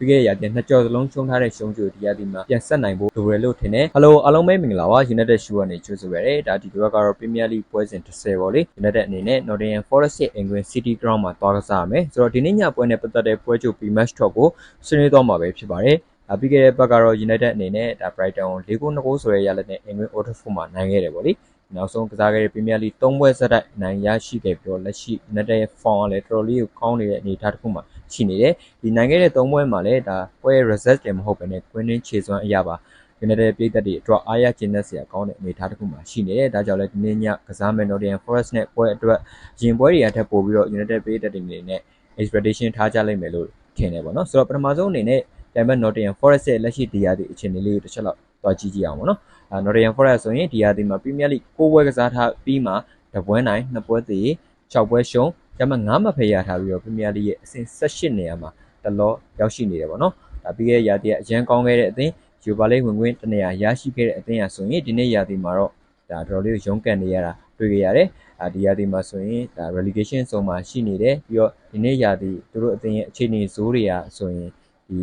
ပြီးခဲ့တဲ့ရာသီနှစ်ကြော်စလုံးရှုံးထားတဲ့ရှုံးချိုဒီရာသီမှာပြန်ဆက်နိုင်ဖို့လိုတယ်လို့ထင်တယ်ဟယ်လိုအားလုံးပဲမင်္ဂလာပါ United Shoe ကနေကြိုဆိုရတဲ့ဒါဒီကတော့ကတော့ Premier League ပွဲစဉ်30ပေါ့လေ United အနေနဲ့ Nottingham Forest ရဲ့ England City Ground မှာသွားကစားရမယ်ဆိုတော့ဒီနေ့ညပွဲနဲ့ပတ်သက်တဲ့ပွဲချုပ် pre-match talk ကိုဆွေးနွေးသွားမှာပဲဖြစ်ပါတယ်ဒါပြီးခဲ့တဲ့ဘက်ကတော့ United အနေနဲ့ဒါ Brighton ကို၄ဂိုး2ဂိုးဆိုတဲ့ရလဒ်နဲ့ England Old Trafford မှာနိုင်ခဲ့တယ်ပေါ့လေနောက်ဆုံးကစားခဲ့တဲ့ Premier League 3ပွဲဆက်တိုက်နိုင်ရရှိခဲ့ပြီးတော့လက်ရှိ United ရဲ့ form ကလည်းတော်တော်လေးကိုကောင်းနေတဲ့အနေအထားတစ်ခုမှာ ရှိနေတယ်ဒီနိုင်ခဲ့တဲ့3ပွဲမှာလည်းဒါပွဲ result တွေမဟုတ်ဘဲနဲ့ winning ခြေစွမ်းအရာပါ United ပြည်သက်တွေအတွက်အားရကျင်းတဲ့ဆရာကောင်းတဲ့အနေအထားတစ်ခုမှာရှိနေတယ်ဒါကြောင့်လည်းဒီနေ့ညကစားမယ် Nottingham Forest နဲ့ပွဲအတွက်ရင်ပွဲတွေအထက်ပို့ပြီးတော့ United ပြည်သက်တွေအနေနဲ့ expectation ထားကြလိမ့်မယ်လို့ထင်တယ်ပေါ့နော်ဆိုတော့ပထမဆုံးအနေနဲ့တိုင်ဘက် Nottingham Forest ရဲ့လက်ရှိဒီယာဒီအခြေအနေလေးကိုတစ်ချက်လောက်တွားကြည့်ကြည့်အောင်ပေါ့နော်အဲ Nottingham Forest ဆိုရင်ဒီယာဒီမှာ Premier League 6ပွဲကစားထားပြီးမှတပွဲနိုင်2ပွဲသေး6ပွဲရှုံး ကျမှ9မှတ်ဖယ်ရထားပြီးတော့ Premier League ရဲ့အဆင့်18နေရာမှာတလောရောက်ရှိနေတယ်ပေါ့နော်ဒါပြီးခဲ့တဲ့ယာဒီကအရန်ကောင်းခဲ့တဲ့အသင်းယူပါလိဝင်ဝင်တနေရာရရှိခဲ့တဲ့အသင်းရဆိုရင်ဒီနေ့ယာဒီမှာတော့ဒါတော်တော်လေးရုန်းကန်နေရတာတွေ့ကြရတယ်အာဒီယာဒီမှာဆိုရင်ဒါ relegation ဇုံမှာရှိနေတယ်ပြီးတော့ဒီနေ့ယာဒီသူတို့အသင်းရဲ့အခြေအနေဇိုးတွေကဆိုရင်ဒီ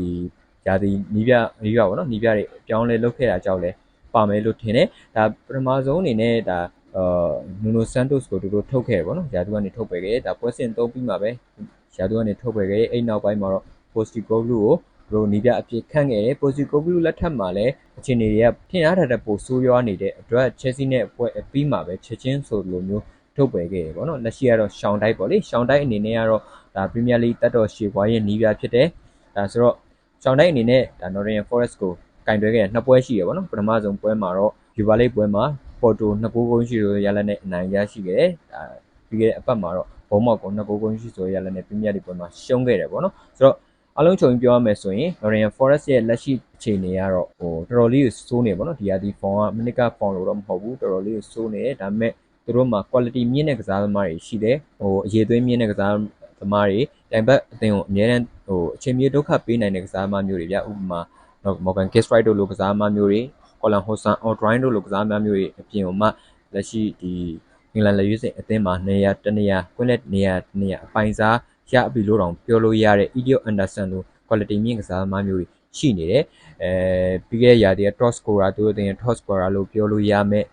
ယာဒီနီးပြနီးပြပေါ့နော်နီးပြတွေအပြောင်းလဲလုပ်ခဲ့တာကြောင့်လဲပါမယ်လို့ထင်တယ်ဒါပထမဆုံးအနေနဲ့ဒါ အာနူနိုဆန်တိုစ်ကိုသူတို့ထုတ်ခဲ့ပေါ့နော်ယာတူကနေထုတ်ပယ်ခဲ့ဒါပွဲစဉ်သုံးပြီးမှပဲယာတူကနေထုတ်ပယ်ခဲ့အဲ့နောက်ပိုင်းမှာတော့ Postecoglou ကိုတို့နီးပြအပြစ်ခန့်ခဲ့တယ် Postecoglou လက်ထက်မှာလည်းအခြေအနေတွေကထင်အားထားတဲ့ပိုဆိုးရွားနေတဲ့အတွက် Chelsea နဲ့ပွဲအပြီးမှာပဲချက်ချင်းဆိုလိုမျိုးထုတ်ပယ်ခဲ့တယ်ပေါ့နော်လက်ရှိကတော့ရှောင်းတိုက်ပေါ့လေရှောင်းတိုက်အနေနဲ့ကတော့ဒါ Premier League တက်တော်ရှေ့ဘွားရဲ့နီးပြဖြစ်တယ်ဒါဆိုတော့ရှောင်းတိုက်အနေနဲ့ဒါ Nottingham Forest ကိုကင်တွဲခဲ့တဲ့နှစ်ပွဲရှိရပေါ့နော်ပထမဆုံးပွဲမှာတော့ Europa League ပွဲမှာ Porto 2ဂိုးကုန်းရှိလို့ရလက်နဲ့အနိုင်ရရှိခဲ့တယ်ဒါပြီးခဲ့တဲ့အပတ်မှာတော့ဘုံမောက်ကို2ဂိုးကုန်းရှိဆိုရလက်နဲ့ Premier League ပွဲမှာရှုံးခဲ့တယ်ပေါ့နော်ဆိုတော့အလုံးချုံပြောရမယ်ဆိုရင် Nottingham Forest ရဲ့လက်ရှိအခြေအနေကတော့ဟိုတော်တော်လေးကိုစိုးနေပေါ့နော်ဒီဟာဒီ form ကမနစ်က form လို့တော့မဟုတ်ဘူးတော်တော်လေးကိုစိုးနေတယ်ဒါပေမဲ့သူတို့မှာ quality မြင့်တဲ့ကစားသမားတွေရှိတယ်ဟိုအရေးသွေးမြင့်တဲ့ကစားသမားတွေတိုင်ဘက်အသင်းကိုအများတန်းဟိုအချိန်မြေဒုက္ခပေးနိုင်တဲ့ကစားသမားမျိုးတွေဗျဥပမာ Morgan Gisright တို့လိုကစားသမားမျိုးတွေ Colin Hosan Odrin တို့လိုကစားသမားမျိုးတွေအပြင်ဟိုမှလက်ရှိဒီအင်္ဂလန်လက်ရွေးစင်အသင်းမှာနေရာတနေရာကွင်းလက်နေရာနေရာအပိုင်စားရပြီလို့တောင်ပြောလို့ရတဲ့ Idio Anderson တို့ quality မြင့်ကစားသမားမျိုးတွေရှိနေတယ်အဲပြီးခဲ့တဲ့ရာသီက top scorer သူတို့အသင်းရဲ့ top scorer လို့ပြောလို့ရမယ်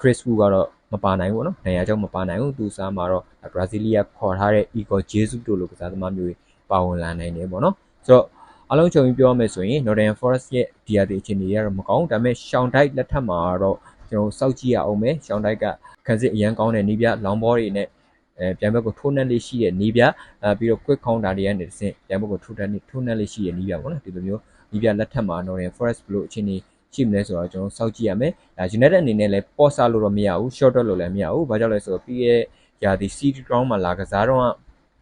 Chris Wu ကတော့မပါနိုင်ဘူးเนาะနေရာကြောင့်မပါနိုင်ဘူးသူစားမှာတော့ Brazilian ခေါ်ထားတဲ့ Igor Jesus တို့လိုကစားသမားမျိုးတွေပါဝင်လာနိုင်တယ်ပေါ့နော်ဆိုတော့ အလုံးချုံပြီးပြောရမယ်ဆိုရင် Northern Forest ရဲ့ဒီယာဒီအခြေအနေကတော့မကောင်းဒါပေမဲ့ Shawn Dyke လက်ထက်မှာတော့ကျွန်တော်စောက်ကြည့်ရအောင်မယ် Shawn Dyke ကခံစစ်အရန်ကောင်းတဲ့နီးပြလောင်ဘောတွေနဲ့အဲပြန်ဘက်ကိုထိုးနှက်လေးရှိတဲ့နီးပြအဲပြီးတော့ quick counter တွေကနေတစ်ဆင့်ပြန်ဘက်ကိုထိုးတက်နေထိုးနှက်လေးရှိတဲ့နီးပြပေါ့နော်ဒီလိုမျိုးနီးပြလက်ထက်မှာ Northern Forest ဘလို့အခြေအနေရှိမလဲဆိုတော့ကျွန်တော်စောင့်ကြည့်ရမယ်။ဒါ United အနေနဲ့လည်းပေါ့ဆာလို့တော့မရဘူး short တော့လို့လည်းမရဘူး။ဘာကြောင့်လဲဆိုတော့ပြီးရဲ့ရာဒီ City Ground မှာလာကစားတော့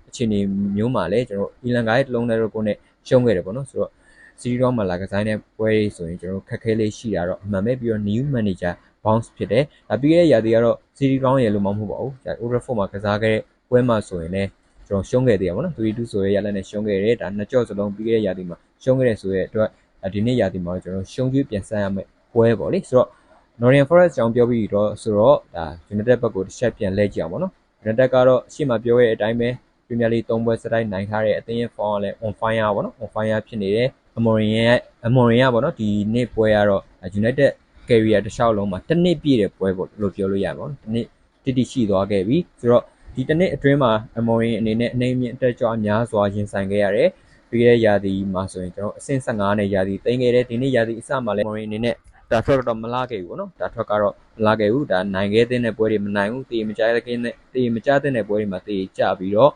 အခြေအနေမျိုးမှာလည်းကျွန်တော်အီလန်ကားရဲ့တလုံးနဲ့တော့ကိုနဲ့ ရှုံးခဲ့တယ်ပေါ့နော်။ဆိုတော့ City Ground မှာလာကစားတဲ့ပွဲတွေဆိုရင်ကျွန်တော်ခက်ခဲလေးရှိတာတော့အမှန်ပဲပြီးတော့ new manager bounce ဖြစ်တယ်။ဒါပြီးရဲ့ရာဒီကတော့ City Ground ရဲ့လို့မဟုတ်ပါဘူး။ဒါ Old Trafford မှာကစားခဲ့တဲ့ပွဲမှာဆိုရင်လည်းကျွန်တော်ရှုံးခဲ့သေးရပါတော့3-2ဆိုရဲရလက်နဲ့ရှုံးခဲ့တယ်ဒါနှစ်ကြော့စလုံးပြီးခဲ့တဲ့ရာသီမှာရှုံးခဲ့တဲ့ဆိုရဲအတွက်ဒီနေ့ရာသီမှာကျွန်တော်ရှုံးကျွေးပြန်ဆန်းရမယ်ပွဲပေါ့လေဆိုတော့ Nottingham Forest ကြောင်ပြောပြီးတော့ဆိုတော့ဒါ United ဘက်ကိုတစ်ချက်ပြန်လဲကြည့်အောင်ပေါ့နော် United ကတော့အရှိမပြောရဲ့အတိုင်းပဲ Premier League 3ပွဲစတိုင်းနိုင်ထားတဲ့အသင်းရဲ့ form ကလည်း on fire ပေါ့နော် on fire ဖြစ်နေတယ် Amorim ရဲ့ Amorim ကပေါ့နော်ဒီနေ့ပွဲကတော့ United career တစ်လျှောက်လုံးမှာတစ်နှစ်ပြည့်တဲ့ပွဲပေါ့လို့ပြောလို့ရမှာပေါ့တစ်နှစ်တိတိရှိသွားခဲ့ပြီဆိုတော့ဒီတစ်နှစ်အတွင်းမှာ Amorim အနေနဲ့အနေမြင့်အတက်ကြွများစွာရင်ဆိုင်ခဲ့ရတယ်ပြီးခဲ့တဲ့ရာသီမှာဆိုရင်ကျွန်တော်အဆင့်15နဲ့ရာသီတင်ခဲ့တယ်ဒီနေ့ရာသီအစမှာလည်း Amorim အနေနဲ့ဒါထွက်တော့မလာခဲ့ဘူးပေါ့နော်ဒါထွက်ကတော့မလာခဲ့ဘူးဒါနိုင်ခဲ့တဲ့ပွဲတွေမနိုင်ဘူးတေးမကြတဲ့ကင်းနဲ့တေးမကြတဲ့ပွဲတွေမှာတေးကြပြီးတော့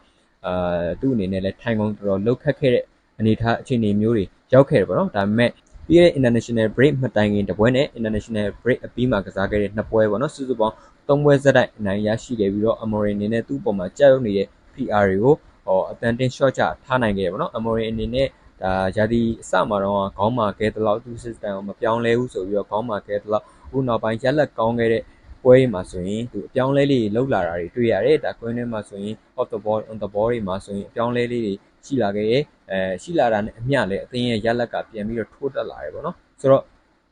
အာသူ့အနေနဲ့လည်းထိုင်ကုန်တော်တော်လှုပ်ခတ်ခဲ့တဲ့အနေထားအခြေအနေမျိုးတွေရောက်ခဲ့တယ်ပေါ့နော်ဒါပေမဲ့ပြီးတဲ့ international break မတိုင်ခင်တပွဲနဲ့ international break အပြီးမှာကစားခဲ့တဲ့နှစ်ပွဲပေါ့နော်စုစုပေါင်းသုံးပွဲဇက်တိုက်အနိုင်ရရှိခဲ့ပြီးတော့ Amorim အနေနဲ့သူ့ပုံမှာကြောက်နေတဲ့ PR တွေကိုဟောအတန်တင် short ချထားနိုင်ခဲ့တယ်ပေါ့နော် Amorim အနေနဲ့ဒါဂျာဒီအစမှာတော့ခေါင်းမာကဲတလောက်သူ system ကိုမပြောင်းလဲဘူးဆိုပြီးတော့ခေါင်းမာကဲတလောက်ခုနောက်ပိုင်းရက်လက်ကောင်းခဲ့တဲ့ ပွဲတွေမှာဆိုရင်သူအပြောင်းလဲလေးတွေလောက်လာတာတွေတွေ့ရတယ်ဒါကွင်းထဲမှာဆိုရင် off the ball on the ball တွေမှာဆိုရင်အပြောင်းလဲလေးတွေရှိလာခဲ့ရဲ့အဲရှိလာတာနဲ့အမျှလည်းအသင်းရဲ့ရက်လက်ကပြန်ပြီးတော့ထိုးတက်လာတယ်ပေါ့နော်ဆိုတော့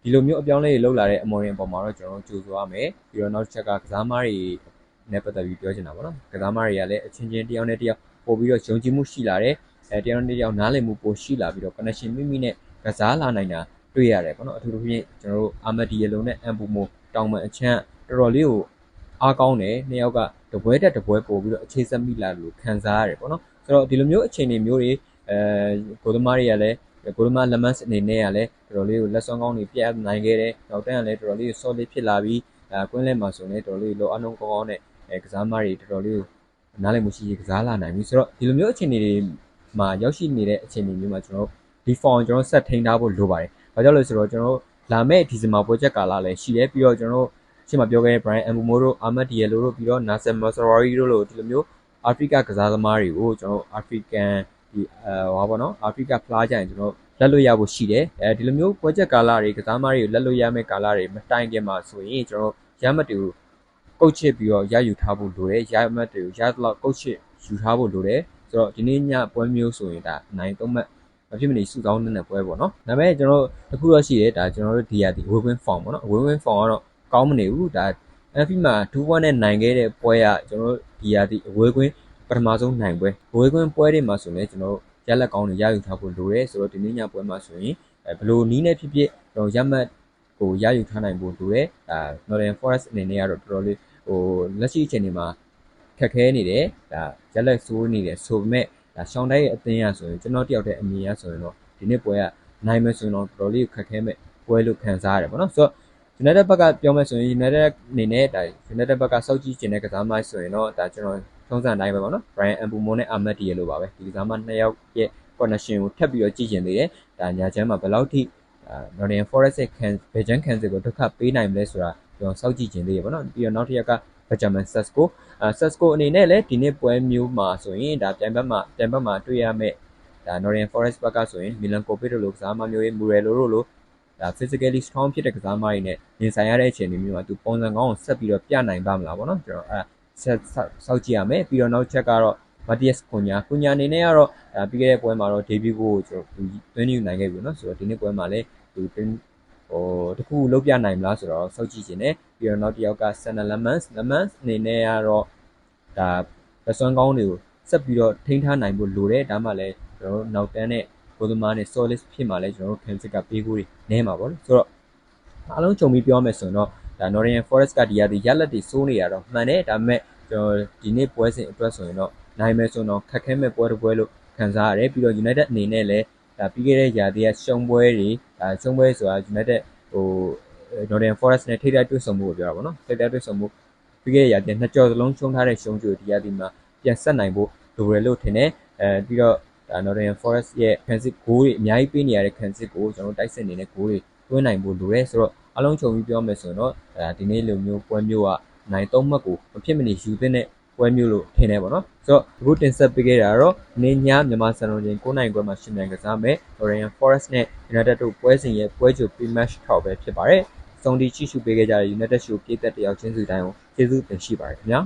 ဒီလိုမျိုးအပြောင်းလဲတွေလောက်လာတဲ့အမော်ရင်ပုံမှာတော့ကျွန်တော်တို့ကြိုဆိုရမယ်ပြီးတော့နောက်တစ်ချက်ကကစားမားတွေနဲ့ပတ်သက်ပြီးပြောချင်တာပေါ့နော်ကစားမားတွေကလည်းအချင်းချင်းတယောက်နဲ့တယောက်ပို့ပြီးတော့ယုံကြည်မှုရှိလာတယ်အဲတရားတစ်ယောက်နားလည်မှုပိုရှိလာပြီးတော့ connection မိမိနဲ့ကစားလာနိုင်တာတွေ့ရတယ်ပေါ့နော်အထူးသဖြင့်ကျွန်တော်တို့အာမဒီယလုံးနဲ့အမ်ပူမိုတောင်ပန်အချမ်း တော်တော်လေးကိုအားကောင်းတယ်နှစ်ယောက်ကတပွဲတက်တပွဲပို့ပြီးတော့အခြေဆက်မိလာလို့ခံစားရတယ်ပေါ့နော်ဆိုတော့ဒီလိုမျိုးအခြေအနေမျိုးတွေအဲကိုသမားတွေကလည်းကိုသမားလက်မတ်အနေနဲ့ကလည်းတော်တော်လေးကိုလက်စွမ်းကောင်းတွေပြတ်နိုင်ခဲ့တယ်နောက်တန်းကလည်းတော်တော်လေး solid ဖြစ်လာပြီးအဲကွင်းလဲမှာဆိုရင်တော်တော်လေးလောအလုံးကောင်းကောင်းနဲ့အဲကစားမတွေတော်တော်လေးကိုနားလည်မှုရှိရှိကစားလာနိုင်ပြီဆိုတော့ဒီလိုမျိုးအခြေအနေတွေမှာရောက်ရှိနေတဲ့အခြေအနေမျိုးမှာကျွန်တော်တို့ဒီ form ကျွန်တော်ဆက်ထိန်းထားဖို့လိုပါတယ်။ဘာကြောင့်လဲဆိုတော့ကျွန်တော်တို့လာမဲ့ဒီဇင်ဘာ project ကာလလည်းရှိတယ်ပြီးတော့ကျွန်တော်တို့ ရှင်းမပြောခဲ့တဲ့ Brian Mbumo တို့ Ahmed Diallo တို့ပြီးတော့ Nasser Masraoui တို့လိုဒီလိုမျိုးအာဖရိကကစားသမားတွေကိုကျွန်တော်တို့ African ဒီအဲဟောပါတော့ Africa ဖလားကြရင်ကျွန်တော်လက်လွတ်ရဖို့ရှိတယ်အဲဒီလိုမျိုး project ကာလတွေကစားသမားတွေကိုလက်လွတ်ရမယ့်ကာလတွေမတိုင်ခင်မှာဆိုရင်ကျွန်တော်ရမတ်တွေကိုကုတ်ချစ်ပြီးတော့ရယူထားဖို့လိုတယ်ရမတ်တွေကိုရသလောက်ကုတ်ချစ်ယူထားဖို့လိုတယ်ဆိုတော့ဒီနေ့ညပွဲမျိုးဆိုရင်ဒါနိုင်သုံးမှတ်မဖြစ်မနေစုဆောင်းနေတဲ့ပွဲပေါ့နော်ဒါပေမဲ့ကျွန်တော်တို့တခုတော့ရှိတယ်ဒါကျွန်တော်တို့ဒီရဒီ win win form ပေါ့နော် win win form ကတော့ ကောင်းမနေဘူးဒါ FP မှာ2-1နဲ့နိုင်ခဲ့တဲ့ပွဲကကျွန်တော်တို့ဒီရဒီအဝေးကွင်းပထမဆုံးနိုင်ပွဲအဝေးကွင်းပွဲတွေမှာဆိုရင်ကျွန်တော်တို့ရလက်ကောင်းတွေရယူထားဖို့လိုတယ်ဆိုတော့ဒီနေ့ညပွဲမှာဆိုရင်အဲဘလို့နီးနေဖြစ်ဖြစ်ကျွန်တော်ရမှတ်ကိုရယူထားနိုင်ဖို့လိုတယ်ဒါ Northern Forest အနေနဲ့ကတော့တော်တော်လေးဟိုလက်ရှိအချိန်ဒီမှာခက်ခဲနေတယ်ဒါရလက်ဆိုးနေတယ်ဆိုပေမဲ့ဒါရှောင်းတိုက်ရဲ့အသင်းရဆိုရင်ကျွန်တော်တယောက်တည်းအမြင်ရဆိုရင်တော့ဒီနေ့ပွဲကနိုင်မယ်ဆိုရင်တော့တော်တော်လေးခက်ခဲမဲ့ပွဲလို့ခံစားရတယ်ပေါ့နော်ဆိုတော့ United ဘက်ကပြောမယ်ဆိုရင် United အနေနဲ့ဒါ United ဘက်ကစောက်ကြည့်ကျင်တဲ့ကစားမဆိုရင်တော့ဒါကျွန်တော်ထုံးစံတိုင်းပဲပေါ့နော် Brian Mbumo နဲ့ Ahmed Diallo ပါပဲဒီကစားမနှစ်ယောက်ရဲ့ connection ကိုထပ်ပြီးတော့ကြည့်ကျင်သေးတယ်ဒါညာချမ်းမှာဘယ်လောက်ထိအာ Nottingham Forest ရဲ့ can Belgian Cancel ကိုဒုက္ခပေးနိုင်မလဲဆိုတာကျွန်တော်စောက်ကြည့်ကျင်သေးတယ်ပေါ့နော်ပြီးတော့နောက်တစ်ယောက်က Benjamin Sesko အာ Sesko အနေနဲ့လည်းဒီနေ့ပွဲမျိုးမှာဆိုရင်ဒါပြန်ဘက်မှာပြန်ဘက်မှာတွေ့ရမယ့်ဒါ Nottingham Forest ဘက်ကဆိုရင် Milan Kopic တို့လိုကစားမမျိုးရဲ့ Murelo တို့လို ဒါ physically strong ဖြစ်တဲ့ကစားမတွေနဲ့ရင်ဆိုင်ရတဲ့အခြေအနေမျိုးမှာသူပုံစံကောင်းကိုဆက်ပြီးတော့ပြနိုင်ပါမလားပေါ့နော်ကျွန်တော်အဲဆက်စောက်ကြည့်ရမယ်ပြီးတော့နောက်ချက်ကတော့ Matias Cunha Cunha အနေနဲ့ကတော့ဒါပြီးခဲ့တဲ့ပွဲမှာတော့ debut ကိုကျွန်တော်သွင်းယူနိုင်ခဲ့ပြီเนาะဆိုတော့ဒီနေ့ပွဲမှာလည်းသူဟိုတခုလုံးပြနိုင်မလားဆိုတော့စောက်ကြည့်ခြင်းနဲ့ပြီးတော့နောက်တစ်ယောက်က Sana Lemans Lemans အနေနဲ့ကတော့ဒါလက်စွမ်းကောင်းတွေကိုဆက်ပြီးတော့ထိန်းထားနိုင်ဖို့လိုတယ်ဒါမှလည်းကျွန်တော်တို့နောက်တန်းနဲ့ ကိုသမားနဲ့ solid ဖြစ်မှလည်းကျွန်တော်တို့ can စစ်ကပေးကိုတွေနဲမှာပေါ့နော်ဆိုတော့အားလုံးခြုံပြီးပြောမယ်ဆိုရင်တော့ဒါ Nottingham Forest ကဒီရသည်ရက်လက်တွေစိုးနေရတော့မှန်တယ်ဒါပေမဲ့ကျွန်တော်ဒီနေ့ပွဲစဉ်အတွက်ဆိုရင်တော့နိုင်မယ်ဆိုတော့ခက်ခဲမဲ့ပွဲတစ်ပွဲလို့ခံစားရတယ်ပြီးတော့ United အနေနဲ့လည်းဒါပြီးခဲ့တဲ့ຢာတည်းကရှုံးပွဲတွေဒါရှုံးပွဲဆိုတာ United ဟို Nottingham Forest နဲ့ထိတိုက်တွေ့ဆုံမှုကိုပြောတာပေါ့နော်ထိတိုက်တွေ့ဆုံမှုပြီးခဲ့တဲ့ຢာတည်းနှစ်ကြော်စလုံးရှုံးထားတဲ့ရှုံးကြိုဒီရသည်မှာပြန်ဆက်နိုင်ဖို့လိုရလို့ထင်တယ်အဲပြီးတော့ ဒါ Nottingham Forest ရဲ့ Kansas ဂိုးတွေအများကြီးပေးနေရတဲ့ Kansas ကိုကျွန်တော်တိုက်စစ်နေတဲ့ဂိုးတွေတွင်းနိုင်ဖို့လိုရဲဆိုတော့အလုံးချုံပြီးပြောမယ်ဆိုရင်တော့အဲဒီနေ့လိုမျိုးပွဲမျိုးကနိုင်သုံးမှတ်ကိုမဖြစ်မနေယူသင့်တဲ့ပွဲမျိုးလို့ထင်တယ်ပေါ့နော်ဆိုတော့အခုတင်ဆက်ပေးခဲ့တာကတော့နေညမြန်မာစံတော်ချိန်9နိုင်ခွဲမှာရှင်မြန်ကစားမယ် Nottingham Forest နဲ့ United တို့ပွဲစဉ်ရဲ့ပွဲကြို pre-match ထောက်ပဲဖြစ်ပါတယ်စုံဒီချိရှုပေးခဲ့ကြတဲ့ United Show ပြည်သက်တယောက်ချင်းစီတိုင်းကိုကျေးဇူးတင်ရှိပါတယ်ခင်ဗျာ